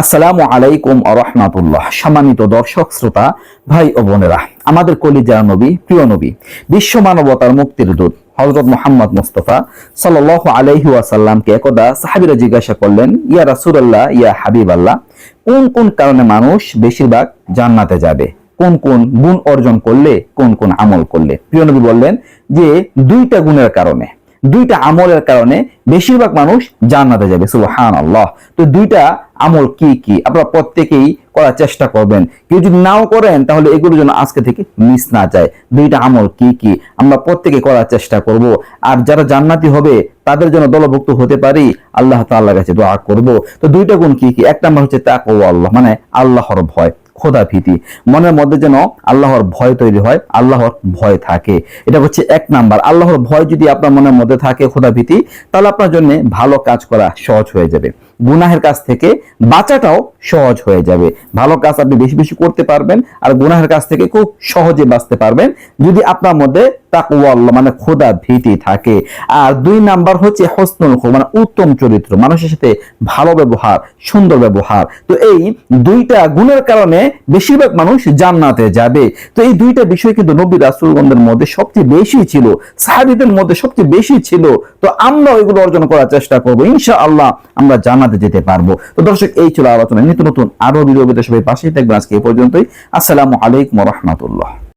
আসসালামু আলাইকুম আরহামাতুল্লাহ সম্মানিত দর্শক, শ্রোতা, ভাই ও বোনেরা, আমাদের কলিজা নবী, প্রিয় নবী, বিশ্ব মানবতার মুক্তির দূত হজরত মোহাম্মদ মুস্তফা সাল আলাইহি ওয়াসাল্লামকে একদা সাহাবিরা জিজ্ঞাসা করলেন, ইয়া রাসূলুল্লাহ, ইয়া হাবিব আল্লাহ কোন কোন কারণে মানুষ বেশিরভাগ জান্নাতে যাবে? কোন কোন গুণ অর্জন করলে, কোন কোন আমল করলে? প্রিয় নবী বললেন যে, দুইটা গুণের কারণে, দুইটা আমলের কারণে বেশিরভাগ মানুষ জান্নাতে যাবে সুবহান আল্লাহ তো দুইটা আমল কি কি? আপনারা প্রত্যেকেই করার চেষ্টা করবেন। কেউ যদি নাও করেন, তাহলে এগুলো যেন আজকে থেকে মিস না যায়। দুইটা আমল কি কি? আমরা প্রত্যেকে করার চেষ্টা করব। আর যারা জান্নাতি হবে, তাদের জন্য দলভুক্ত হতে পারি। আল্লাহ তাল্লাহ কাছে দোয়া করব। তো দুইটা গুণ কি কি? এক নাম্বার হচ্ছে তাকওয়া আল্লাহ মানে আল্লাহর ভয়। খোদা ভীতি মনের মধ্যে যেন আল্লাহর ভয় তৈরি হয়, আল্লাহর ভয় থাকে। এটা হচ্ছে এক নাম্বার। আল্লাহর ভয় যদি আপনার মনের মধ্যে থাকে খোদা ভীতি তাহলে আপনার জন্য ভালো কাজ করা সহজ হয়ে যাবে। গুনাহের কাছ থেকে বাঁচাটাও সহজ হয়ে যাবে। ভালো কাজ আপনি বেশি বেশি করতে পারবেন, আর গুনাহের কাছ থেকে খুব সহজে বাঁচতে পারবেন যদি আপনার মধ্যে তাকওয়া আল্লাহ মানে খোদা ভীতি থাকে। আর দুই নাম্বার হচ্ছে হসনুল মানে উত্তম চরিত্র, মানুষের সাথে ভালো ব্যবহার, সুন্দর ব্যবহার। তো এই দুইটা গুণের কারণে বেশিরভাগ মানুষ জান্নাতে যাবে। তো এই দুইটা বিষয় কিন্তু নবী রাসুলগঞ্জের মধ্যে সবচেয়ে বেশি ছিল, সাহাবিদের মধ্যে সবচেয়ে বেশি ছিল। তো আমরা ওইগুলো অর্জন করার চেষ্টা করব ইনশা আল্লাহ আমরা জান্নাতে যেতে পারব। তো দর্শক, এই ছিল আলোচনা। নিত্য নতুন আরও ভিডিও সবাই পাশেই থাকবেন। আজকে এই পর্যন্তই। আসসালামু আলাইকুম রাহমাতুল্লাহ।